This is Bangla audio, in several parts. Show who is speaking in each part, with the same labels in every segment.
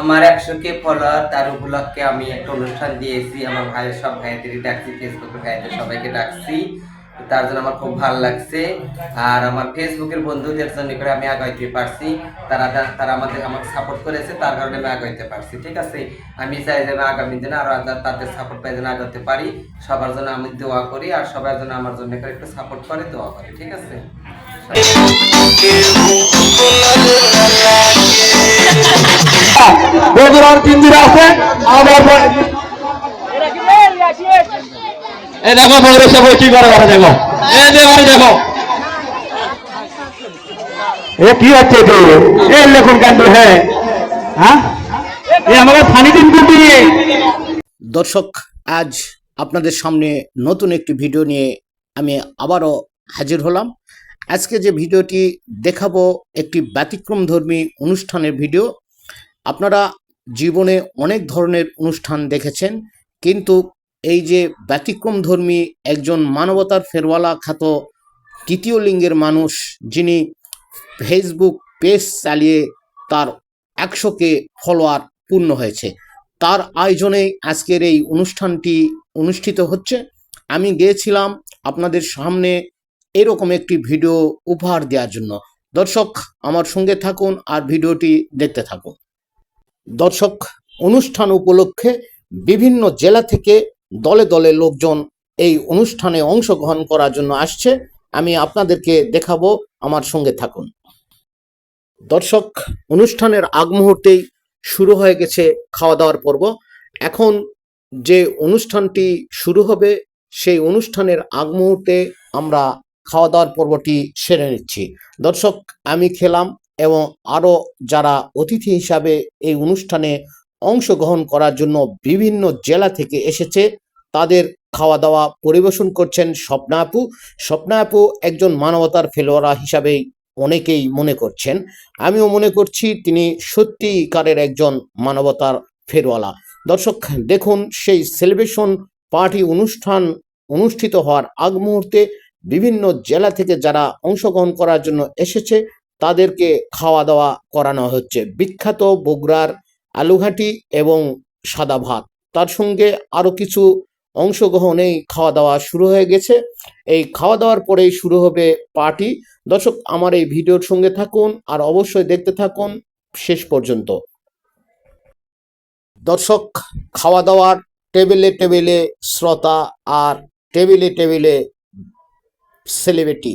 Speaker 1: আমার একশো কে ফলোয়ার তার উপলক্ষে আমি একটা অনুষ্ঠান দিয়েছি। আমার ভাইয়ের সব ভাইদের ডাকছি ফেসবুকের ভাইদের সবাইকে ডাকছি। তার জন্য আমার খুব ভালো লাগছে। আর আমার ফেসবুকের বন্ধুদের জন্য করে আমি আগাইতে পারছি। তারা তারা আমাদের আমাকে সাপোর্ট করেছে, তার কারণে আমি আগাইতে পারছি, ঠিক আছে? আমি চাই যে আমি আগামী দিনে আরও আগে তাদের সাপোর্ট পাই যেন আগাতে পারি। সবার জন্য আমি দোয়া করি, আর সবার জন্য আমার জন্য করে একটু সাপোর্ট করে, দোয়া করে, ঠিক আছে?
Speaker 2: আছে। এ দেখো সবাই কি করে দেখো? এ ঘরে দেখো। এ কি হচ্ছে তো এ হ্যাঁ হ্যাঁ? এ আমাকে ফানি দিন কিন্তু
Speaker 3: দর্শক, আজ আপনাদের সামনে নতুন একটি ভিডিও নিয়ে আমি আবারও হাজির হলাম। আজকে যে ভিডিওটি দেখাবো একটি ব্যতিক্রমধর্মী অনুষ্ঠানের ভিডিও। আপনারা জীবনে অনেক ধরনের অনুষ্ঠান দেখেছেন, কিন্তু এই যে ব্যতিক্রমধর্মী একজন মানবতার ফেরওয়ালা খ্যাত তৃতীয় লিঙ্গের মানুষ, যিনি ফেসবুক পেজ চালিয়ে তার একশোকে ফলোয়ার পূর্ণ হয়েছে, তার আয়োজনে আজকের এই অনুষ্ঠানটি অনুষ্ঠিত হচ্ছে। আমি গিয়েছিলাম আপনাদের সামনে এরকম একটি ভিডিও উপহার দেওয়ার জন্য। দর্শক, আমার সঙ্গে থাকুন আর ভিডিওটি দেখতে থাকুন। দর্শক, অনুষ্ঠান উপলক্ষে বিভিন্ন জেলা থেকে দলে দলে লোকজন এই অনুষ্ঠানে অংশগ্রহণ করার জন্য আসছে। আমি আপনাদেরকে দেখাবো, আমার সঙ্গে থাকুন। দর্শক, অনুষ্ঠানের আগ মুহূর্তেই শুরু হয়ে গেছে খাওয়া দাওয়ার পর্ব। এখন যে অনুষ্ঠানটি শুরু হবে, সেই অনুষ্ঠানের আগ মুহূর্তে আমরা খাওয়া দাওয়ার পর্বটি সেরে নিচ্ছি। দর্শক, আমি খেলাম এবং আরও যারা অতিথি হিসাবে এই অনুষ্ঠানে অংশগ্রহণ করার জন্য বিভিন্ন জেলা থেকে এসেছে, তাদের খাওয়া দাওয়া পরিবেশন করছেন স্বপ্না আপু। স্বপ্না আপু একজন মানবতার ফেলোয়ারা হিসাবেই অনেকেই মনে করছেন। আমিও মনে করছি তিনি সত্যিকারের একজন মানবতার ফেরওয়ালা দর্শক, দেখুন, সেই সেলিব্রেশন পার্টি অনুষ্ঠান অনুষ্ঠিত হওয়ার আগ মুহূর্তে বিভিন্ন জেলা থেকে যারা অংশগ্রহণ করার জন্য এসেছে, তাদেরকে খাওয়া দাওয়া করানো হচ্ছে। বিখ্যাত বগুড়ার আলুঘাটি এবং সাদা ভাত তার সঙ্গে আরও কিছু অংশগ্রহণেই খাওয়া দাওয়া শুরু হয়ে গেছে। এই খাওয়া দাওয়ার পরেই শুরু হবে পার্টি। দর্শক, আমার এই ভিডিওর সঙ্গে থাকুন আর অবশ্যই দেখতে থাকুন শেষ পর্যন্ত। দর্শক খাওয়া দাওয়ার টেবিলে টেবিলে শ্রোতা আর টেবিলে টেবিলে সেলিব্রিটি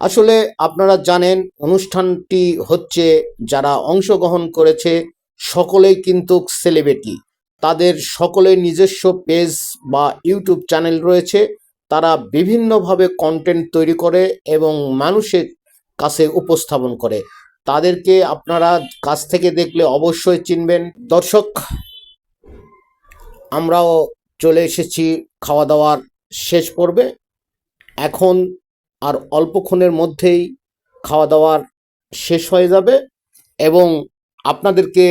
Speaker 3: আসলে আপনারা জানেন, অনুষ্ঠানটি হচ্ছে যারা অংশগ্রহণ করেছে, সকলেই কিন্তু সেলিব্রিটি তাদের সকলের নিজস্ব পেজ বা ইউটিউব চ্যানেল রয়েছে। তারা বিভিন্নভাবে কন্টেন্ট তৈরি করে এবং মানুষের কাছে উপস্থাপন করে। তাদেরকে আপনারা কাছ থেকে দেখলে অবশ্যই চিনবেন। দর্শক, আমরাও চলে এসেছি খাওয়া দাওয়ার শেষ পর্বে। এখন আর অল্পক্ষণের মধ্যেই খাওয়া দাওয়ার শেষ হয়ে যাবে এবং আপনাদেরকে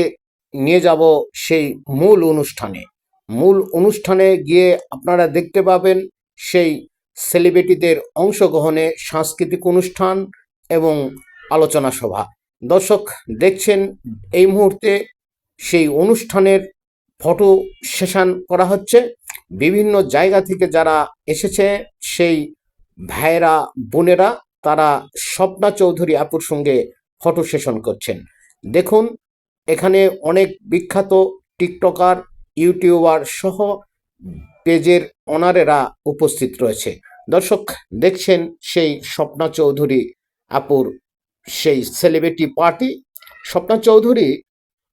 Speaker 3: নিয়ে যাব সেই মূল অনুষ্ঠানে। মূল অনুষ্ঠানে গিয়ে আপনারা দেখতে পাবেন সেই সেলিব্রিটিদের অংশগ্রহণে সাংস্কৃতিক অনুষ্ঠান এবং আলোচনা সভা। দর্শক দেখছেন এই মুহূর্তে সেই অনুষ্ঠানের ফটো সেশন করা হচ্ছে। বিভিন্ন জায়গা থেকে যারা এসেছে সেই ভাইয়েরা, বোনেরা, তারা স্বপ্না চৌধুরী আপুর সঙ্গে ফটো সেশন করছেন। দেখুন, এখানে অনেক বিখ্যাত টিকটকার, ইউটিউবার সহ পেজের অনারেরা উপস্থিত রয়েছে। দর্শক, দেখছেন সেই স্বপ্না চৌধুরী আপুর সেই সেলিব্রিটি পার্টি স্বপ্না চৌধুরী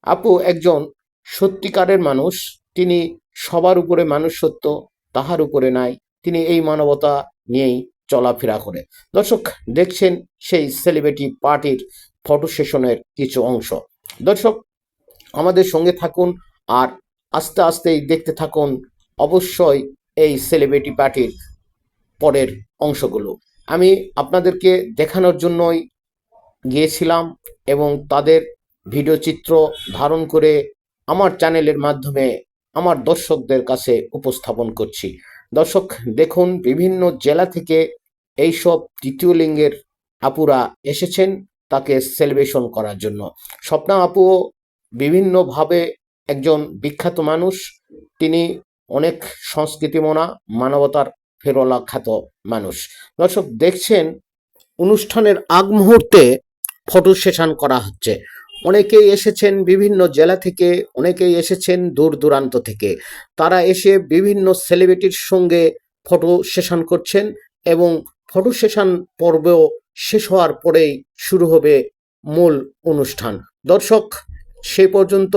Speaker 3: আপু একজন সত্যিকারের মানুষ। তিনি সবার উপরে মানুষ সত্য তাহার উপরে নাই। তিনি এই মানবতা নিয়েই চলাফেরা করে। দর্শক, দেখছেন সেই সেলিব্রিটি পার্টির ফটো সেশনের কিছু অংশ। দর্শক, আমাদের সঙ্গে থাকুন আর আস্তে আস্তেই দেখতে থাকুন অবশ্যই এই সেলিব্রিটি পার্টির পরের অংশগুলো। আমি আপনাদেরকে দেখানোর জন্যই গিয়েছিলাম এবং তাদের ভিডিও চিত্র ধারণ করে আমার চ্যানেলের মাধ্যমে আমার দর্শকদের কাছে উপস্থাপন করছি। দর্শক, দেখুন, বিভিন্ন জেলা থেকে এইসব তৃতীয় লিঙ্গের আপুরা এসেছেন তাকে সেলিব্রেশন করার জন্য। স্বপ্না আপুও বিভিন্নভাবে একজন বিখ্যাত মানুষ। তিনি অনেক সংস্কৃতিমনা, মানবতার ফেরলা খ্যাত মানুষ। দর্শক, দেখছেন, অনুষ্ঠানের আগ মুহূর্তে ফটো সেশন করা হচ্ছে। অনেকেই এসেছেন বিভিন্ন জেলা থেকে, অনেকেই এসেছেন দূর দূরান্ত থেকে। তারা এসে বিভিন্ন সেলিব্রিটির সঙ্গে ফটো সেশন করছেন এবং ফটো সেশন পর্ব শেষ হওয়ার পরেই শুরু হবে মূল অনুষ্ঠান। দর্শক, সে পর্যন্ত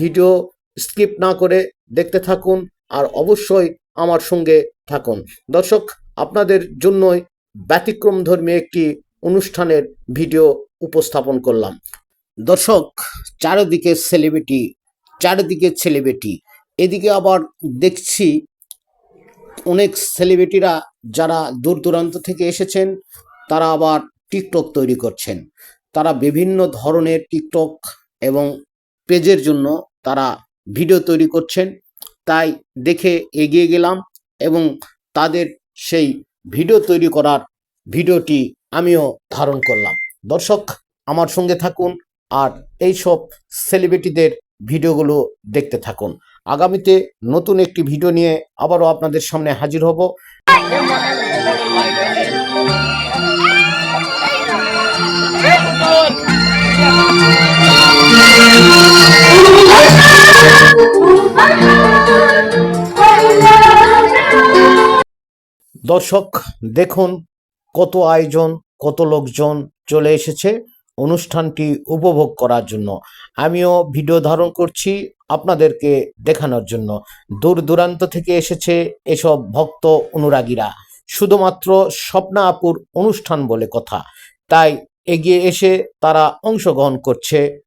Speaker 3: ভিডিও স্কিপ না করে দেখতে থাকুন আর অবশ্যই আমার সঙ্গে থাকুন। দর্শক, আপনাদের জন্যই ব্যতিক্রমধর্মী একটি অনুষ্ঠানের ভিডিও উপস্থাপন করলাম। দর্শক, চারিদিকে সেলিব্রিটি চারিদিকে সেলিব্রিটি এদিকে আবার দেখছি অনেক সেলিব্রিটিরা যারা দূর দূরান্ত থেকে এসেছেন, তারা আবার টিকটক তৈরি করছেন। তারা বিভিন্ন ধরনের টিকটক এবং পেজের জন্য তারা ভিডিও তৈরি করছেন। তাই দেখে এগিয়ে গেলাম এবং তাদের সেই ভিডিও তৈরি করার ভিডিওটি আমিও ধারণ করলাম। দর্শক, আমার সঙ্গে থাকুন আর এই সব সেলিব্রিটিদের ভিডিওগুলো দেখতে থাকুন। আগামীতে নতুন একটি ভিডিও নিয়ে আবারও আপনাদের সামনে হাজির হব। দর্শক, দেখুন কত আয়োজন, কত লোকজন চলে এসেছে। অনুষ্ঠানটি উপভোগ করার জন্য। আমিও ভিডিও ধারণ করছি আপনাদেরকে দেখানোর জন্য। দূর দূরান্ত থেকে এসেছে এসব ভক্ত অনুরাগীরা। শুধুমাত্র স্বপ্না আপুর অনুষ্ঠান বলে কথা। তাই এগিয়ে এসে তারা অংশগ্রহণ করছে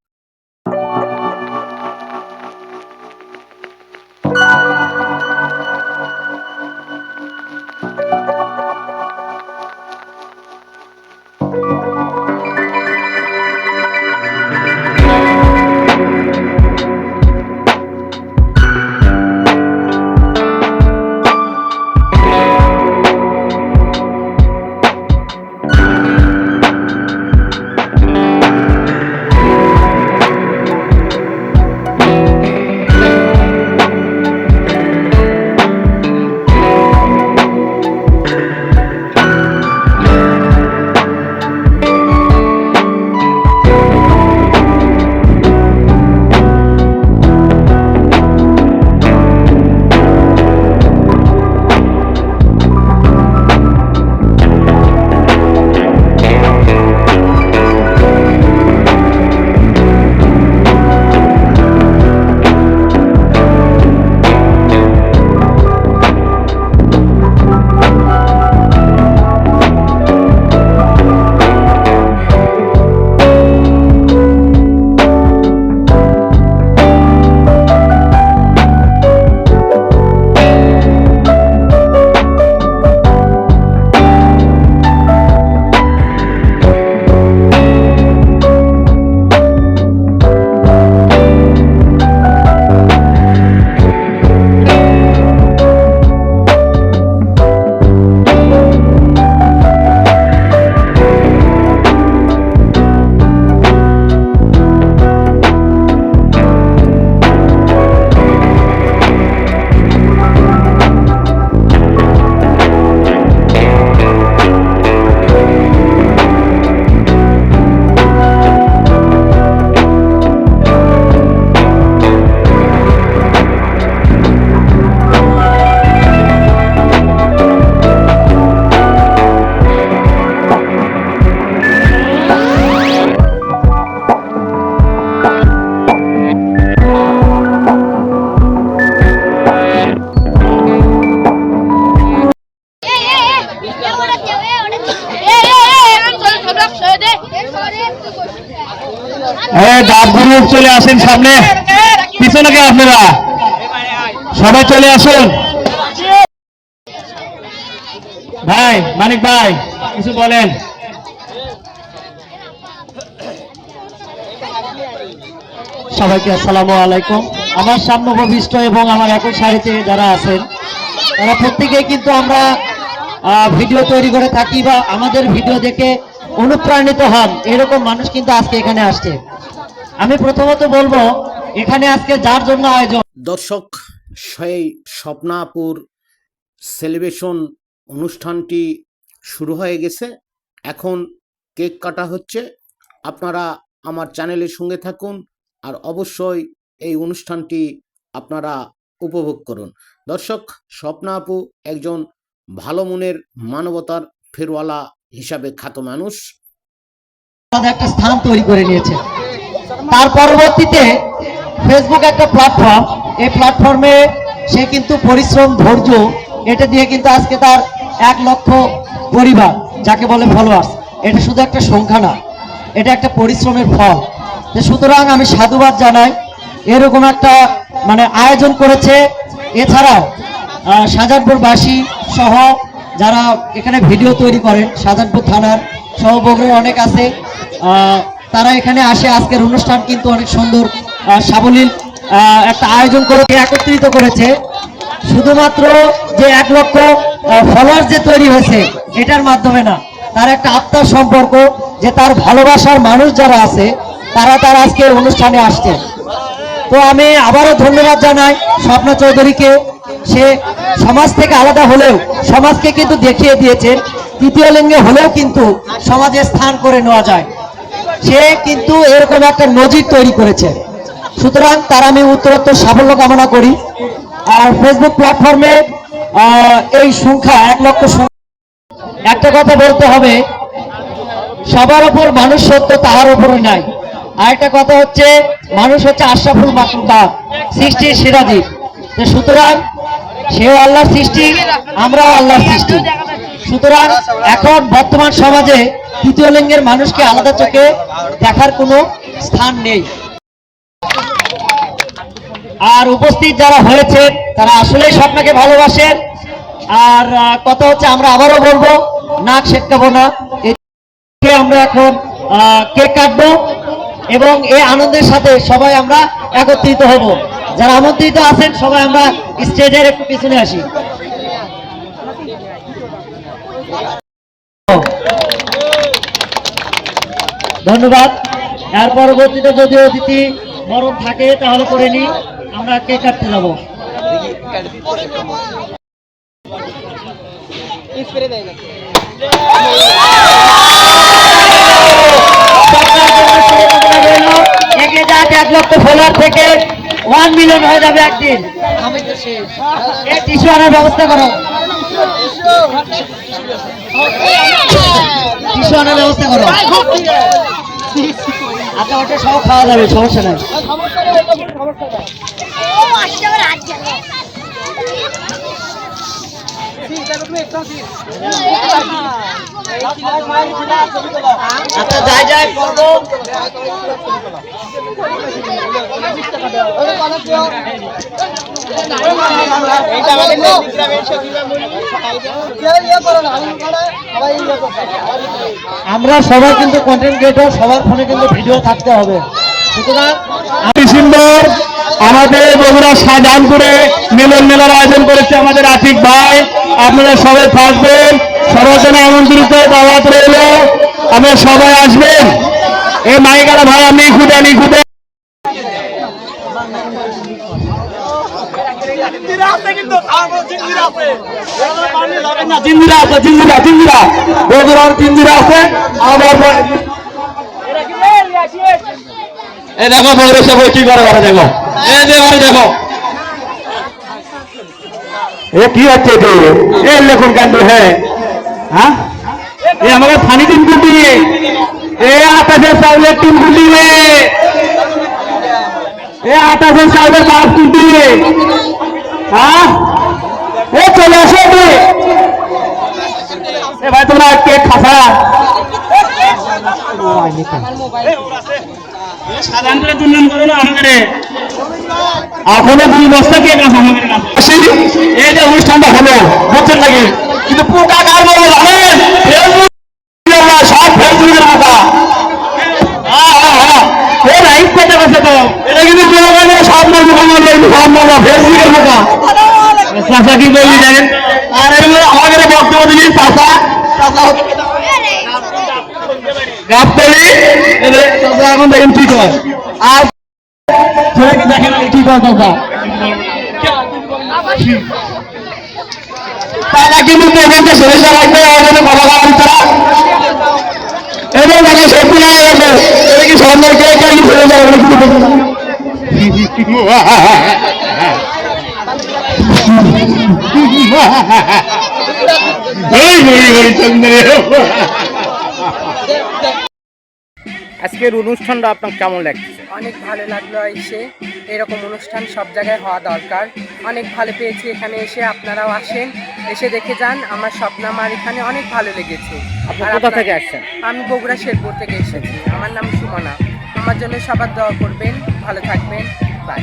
Speaker 2: পিছনে কে আপনারা? সবাই চলে আসুন। ভাই, মানিক ভাই, কিছু বলেন।
Speaker 4: সবাইকে আসসালামু আলাইকুম। আমার সামনে উপবিষ্ট এবং আমার একই সারিতে যারা আছেন, তারা প্রত্যেকেই কিন্তু আমরা ভিডিও তৈরি করে থাকি বা আমাদের ভিডিও দেখে অনুপ্রাণিত হন। এরকম মানুষ কিন্তু আজকে এখানে আসছে। আমি প্রথমত বলব এখানে আজকে যার জন্য আয়োজন?
Speaker 3: দর্শক সেই স্বপ্নাপুর সেলিব্রেশন অনুষ্ঠানটি শুরু হয়ে গেছে। এখন কেক কাটা হচ্ছে। আপনারা আমার চ্যানেলের সঙ্গে থাকুন আর অবশ্যই এই অনুষ্ঠানটি আপনারা উপভোগ করুন। দর্শক স্বপ্না আপু একজন ভালো মনের মানবতার ফেরওয়ালা হিসাবে খ্যাত মানুষ।
Speaker 4: একটা স্থান তৈরি করে নিয়েছে। তার পরবর্তীতে ফেসবুক একটা প্ল্যাটফর্ম এই প্ল্যাটফর্মে সে কিন্তু পরিশ্রম ধৈর্য এটা দিয়ে কিন্তু আজকে তার এক লক্ষ পরিবার যাকে বলে ফলোয়ার্স এটা শুধু একটা সংখ্যা না এটা একটা পরিশ্রমের ফল। সুতরাং আমি সাধুবাদ জানাই এরকম একটা মানে আয়োজন করেছে। এছাড়াও আহ, শাহজাহানপুরবাসী সহ যারা এখানে ভিডিও তৈরি করেন শাহজাহানপুর থানার সহ অনেক আছে। তারা এখানে আসে। আজকের অনুষ্ঠান কিন্তু অনেক সুন্দর। সাবলীল একটা আয়োজন করে একত্রিত করেছে। শুধুমাত্র যে এক লক্ষ ফলোয়ার যে তৈরি হয়েছে, এটার মাধ্যমে না, তার একটা আত্মার সম্পর্ক, যে তার ভালোবাসার মানুষ যারা আছে, তারা তার আজকে অনুষ্ঠানে আসছে। তো আমি আবারও ধন্যবাদ জানাই স্বপ্ন চৌধুরীকে। সে সমাজ থেকে আলাদা হলেও, সমাজকে কিন্তু দেখিয়ে দিয়েছেন তৃতীয় লিঙ্গে হলেও কিন্তু সমাজে স্থান করে নেওয়া যায়। সে কিন্তু এরকম একটা নজির তৈরি করেছে। সুতরাং তার আমি উত্তরোত্তর সাফল্য কামনা করি। আর ফেসবুক প্ল্যাটফর্মে এই সংখ্যা এক লক্ষ একটা কথা বলতে হবে, সবার উপর মানুষ সত্য, তাহার উপরে নাই আর একটা কথা হচ্ছে, মানুষ হচ্ছে আশরাফুল মাকলুকা সৃষ্টির সিরাজি সুতরাং, সেও আল্লাহর সৃষ্টি, আমরাও আল্লাহর সৃষ্টি। সুতরাং, এখন বর্তমান সমাজে তৃতীয় লিঙ্গের মানুষকে আলাদা চোখে দেখার কোনো স্থান নেই। আর উপস্থিত যারা হয়েছে, তারা আসলেই স্বপ্নকে ভালোবাসেন আর কথা হচ্ছে আমরা আবারও বলব, নাক শেখাবো না। আমরা এখন কেক কাটবো এবং এই আনন্দের সাথে সবাই আমরা একত্রিত হব। যারা আমন্ত্রিত আছেন, সবাই আমরা স্টেজের একটু পিছনে আসি। ধন্যবাদ। এর পরবর্তীতে যদি অতিথি বরণ থাকে, তাহলে করে নি আমরা কেক কাটতে যাব? এক লক্ষ ফলোয়ার থেকে ওয়ান মিলিয়ন হয়ে যাবে একদিন। টিস্যু আনার ব্যবস্থা করো। টিস্যু আনার ব্যবস্থা করো। আচ্ছা ওটা সব খাওয়া যাবে সমস্যা নাই। আচ্ছা যাই যাই আমরা সবাই কিন্তু কন্টেন্ট ক্রিয়েটর সবার ফোনে কিন্তু ভিডিও থাকতে হবে।
Speaker 2: ডিসেম্বর আমাদের বগুড়া শাহজাহানপুরে মিলন মেলার আয়োজন করেছে আমাদের আতিক ভাই। আপনারা সবাই থাকবেন জন্য আমন্ত্রিত, দাওয়াত রইল। আপনারা সবাই আসবেন। এই মাইকালা ভাই আমি আমি খুদে। জিন্দিরা আছে আছে। এ দেখো বগুড়া সব কি করে দেখো। এ যে দেখো। এ কি হচ্ছে তো? এ লেখুন কাণ্ড হ্যাঁ। হ্যাঁ? এ আমাকে ফানি তিন কুটি এ আকাশের চাউলের তিন কুটি রে এ আকাশের চাউলের পাঁচ কুটি রে হ্যাঁ? এ চলে আসো এ ভাই, তোমরা কেক খাসা? সাধারণ এখনও দুই বস্তা কেক আছে আমাদের এই যে অনুষ্ঠানটা হলো বুঝছেন নাকি কিন্তু পোকা কার বলো জানেন? সব ফেসবুকের পোকা। হ্যাঁ হ্যাঁ হ্যাঁ। এটা কিন্তু সব মানুষ আমাদের সব মানুষ ফেসবুকের পোকা। চাষা কি বললি জানেন? আর এর আমাদের বক্তব্য দিলেন চাষা চাষা গাছ তৈরি এখন দেখেন ঠিক হয় আর ছেলেকে দেখেন কি কথা তারা কিন্তু এখানটা শেষ রাখবে আমাদের কথা বলার তারা এবং তাকে সত্যি না গেছে। এটা কি সামনে কে কে ফেলে যাবে
Speaker 3: আজকের অনুষ্ঠানটা আপনার কেমন লাগছে?
Speaker 5: অনেক ভালো লাগল এসে। এরকম অনুষ্ঠান সব জায়গায় হওয়া দরকার। অনেক ভালো পেয়েছি এখানে এসে আপনারাও আসেন এসে দেখে যান। আমার স্বপ্ন আমার এখানে অনেক ভালো লেগেছে।
Speaker 3: আপনি কোথা থেকে আসছেন?
Speaker 5: আমি বগুড়া শেরপুর থেকে এসেছি। আমার নাম সুমনা। আমার জন্য সবার দোয়া করবেন। ভালো থাকবেন। বাই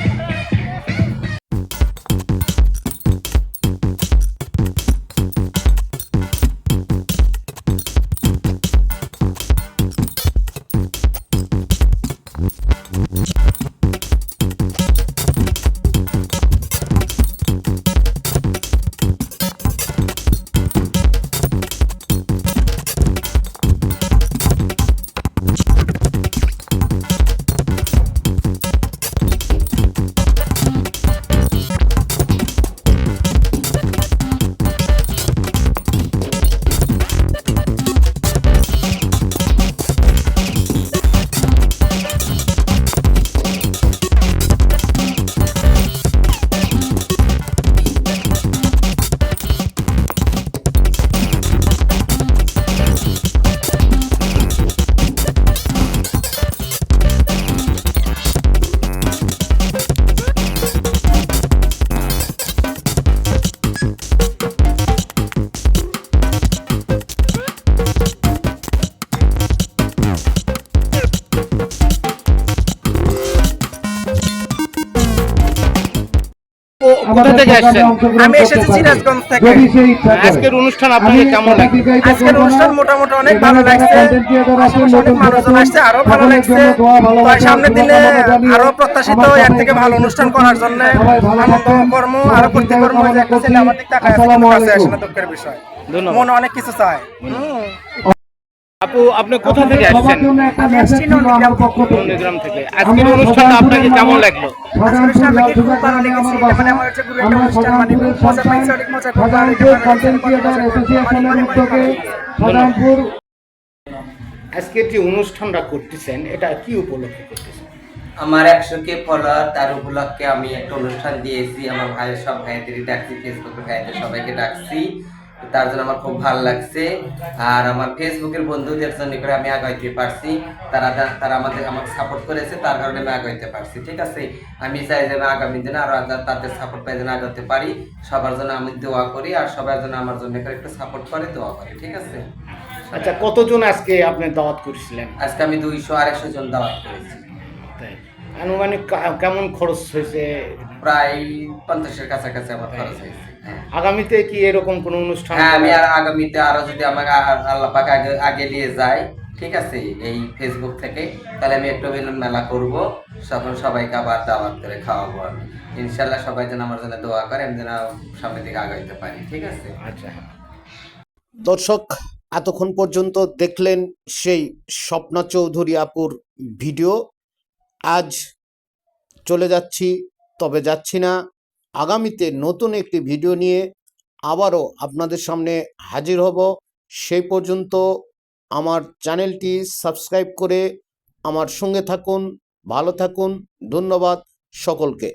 Speaker 3: থেকে আসছেন।
Speaker 5: আমি এসেছি সিরাজগঞ্জ থেকে।
Speaker 3: আজকের অনুষ্ঠান আপনাকে কেমন লাগছে?
Speaker 5: আজকের অনুষ্ঠান মোটামুটি অনেক ভালো লাগছে। অনেক মানুষজন আসছে আরও ভালো লাগছে। সামনের দিনে আরও প্রত্যাশিত এর থেকে ভালো অনুষ্ঠান করার জন্য আনন্দ কর্ম আরও করতে কর্ম একটা ছেলে আমার দিক তাকায় আছে কিন্তু কাছে আসে না দুঃখের বিষয়। মনে অনেক কিছু চায়। হুম।
Speaker 3: আপু আপনি কোথা থেকে আসছেন?
Speaker 5: নন্দীগ্রাম থেকে।
Speaker 3: আজকের অনুষ্ঠানটা আপনাকে কেমন লাগল। আজকে যে অনুষ্ঠানটা করতেছেন এটা কি উপলক্ষে করতেছেন?
Speaker 1: আমার একশো কে ফলোয়ার তার উপলক্ষে আমি একটা অনুষ্ঠান দিয়েছি আমার ভাইয়ের সব ভাইদেরই ডাকছি ফেসবুকের ভাইদের সবাইকে ডাকছি। তার জন্য আমার খুব ভালো লাগছে। আর আমার ফেসবুকের বন্ধুদের জন্য করে আমি আগাইতে পারছি তারা তারা আমাদের আমাকে সাপোর্ট করেছে তার কারণে আমি আগাইতে পারছি ঠিক আছে? আমি চাই যে আমি আগামী দিনে আরও যা- তাদের সাপোর্ট পাই যেন আগাতে পারি। সবার জন্য আমি দোয়া করি আর সবার জন্য আমার জন্য করে একটু সাপোর্ট করে দোয়া করে ঠিক আছে?
Speaker 3: আচ্ছা কতজন আজকে আপনি দাওয়াত করেছিলেন?
Speaker 1: আজকে আমি দুইশো আড়াইশো জন দাওয়াত করেছি।
Speaker 3: তাই। আনুমানিক কেমন খরচ হয়েছে?
Speaker 1: প্রায় পঞ্চাশের কাছাকাছি আমার খরচ হয়েছে। হ্যাঁ
Speaker 3: আগামীতে কি এরকম কোনো অনুষ্ঠান
Speaker 1: হ্যাঁ আমি আর আগামীতে আরও যদি আমাকে আল্লাহ পাক আগে আগে নিয়ে যায় ঠিক আছে এই ফেসবুক থেকে তাহলে আমি একটু মিলন মেলা করব তখন সবাইকে আবার দাওয়াত করে খাওয়াবো আমি। ইনশাল্লাহ সবাই যেন আমার জন্য দোয়া করে আমি যেন সামনের দিকে আগাইতে পারি ঠিক আছে?
Speaker 3: আচ্ছা দর্শক এতক্ষণ পর্যন্ত দেখলেন সেই স্বপ্না চৌধুরী আপুর ভিডিও। আজ চলে যাচ্ছি তবে যাচ্ছি না। আগামীতে নতুন একটি ভিডিও নিয়ে আবারও আপনাদের সামনে হাজির হব। সেই পর্যন্ত আমার চ্যানেলটি সাবস্ক্রাইব করে আমার সঙ্গে থাকুন, ভালো থাকুন, ধন্যবাদ সকলকে।